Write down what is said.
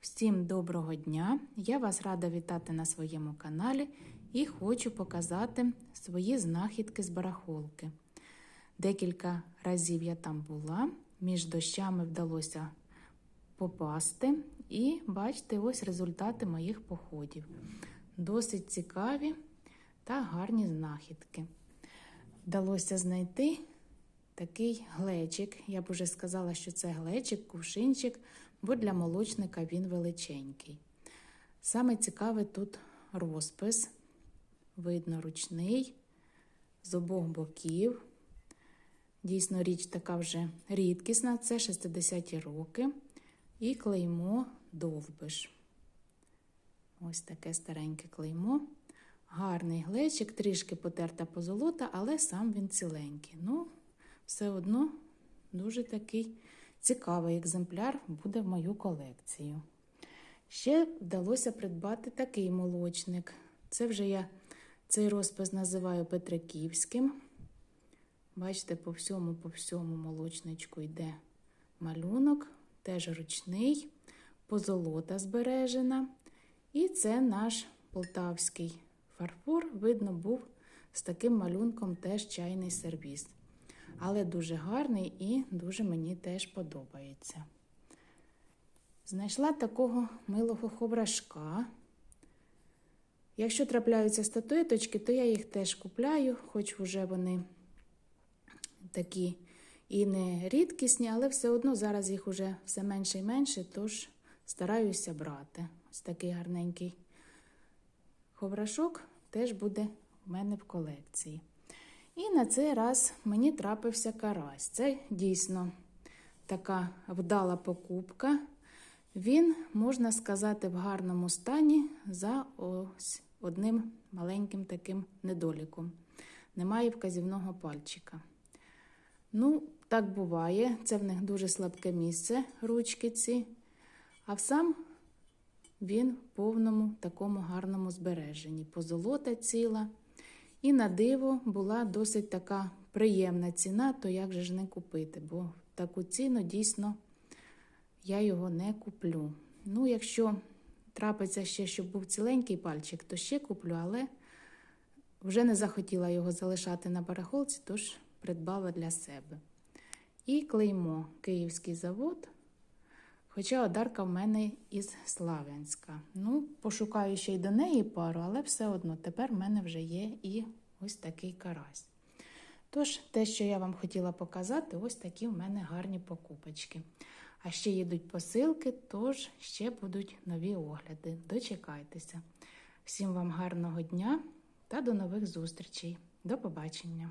Всім доброго дня! Я вас рада вітати на своєму каналі і хочу показати свої знахідки з барахолки. Декілька разів я там була, між дощами вдалося попасти, і бачите, ось результати моїх походів. Досить цікаві та гарні знахідки. Вдалося знайти такий глечик. Я б уже сказала, що це глечик, кувшинчик, бо для молочника він величенький. Саме цікаве тут розпис, видно ручний, з обох боків. Дійсно, річ така вже рідкісна, це 60-ті роки. І клеймо довбиш. Ось таке стареньке клеймо. Гарний глечик, трішки потерта позолота, але сам він ціленький. Ну, все одно дуже такий цікавий екземпляр буде в мою колекцію. Ще вдалося придбати такий молочник. Це вже я цей розпис називаю Петриківським. Бачите, по всьому, по всьому молочничку йде малюнок, теж ручний, позолота збережена. І це наш полтавський фарфор, видно, був з таким малюнком теж чайний сервіс. Але дуже гарний і дуже мені теж подобається. Знайшла такого милого ховрашка. Якщо трапляються статуеточки, то я їх теж купляю, хоч вже вони такі і не рідкісні, але все одно зараз їх уже все менше і менше, тож стараюся брати. Ось такий гарненький ховрашок теж буде в мене в колекції. І на цей раз мені трапився карась. Це дійсно така вдала покупка. Він, можна сказати, в гарному стані за ось одним маленьким таким недоліком. Немає вказівного пальчика. Ну, так буває, це в них дуже слабке місце, ручки ці. А сам він в повному такому гарному збереженні. Позолота ціла. І на диво була досить така приємна ціна, то як же ж не купити, бо таку ціну дійсно я його не куплю. Ну, якщо трапиться ще, щоб був ціленький пальчик, то ще куплю, але вже не захотіла його залишати на барахолці, тож придбала для себе. І клеймо Київський завод. Хоча одарка в мене із Славянська. Ну, пошукаю ще й до неї пару, але все одно тепер в мене вже є і ось такий карась. Тож, те, що я вам хотіла показати, ось такі в мене гарні покупочки. А ще їдуть посилки, тож ще будуть нові огляди. Дочекайтеся. Всім вам гарного дня та до нових зустрічей. До побачення!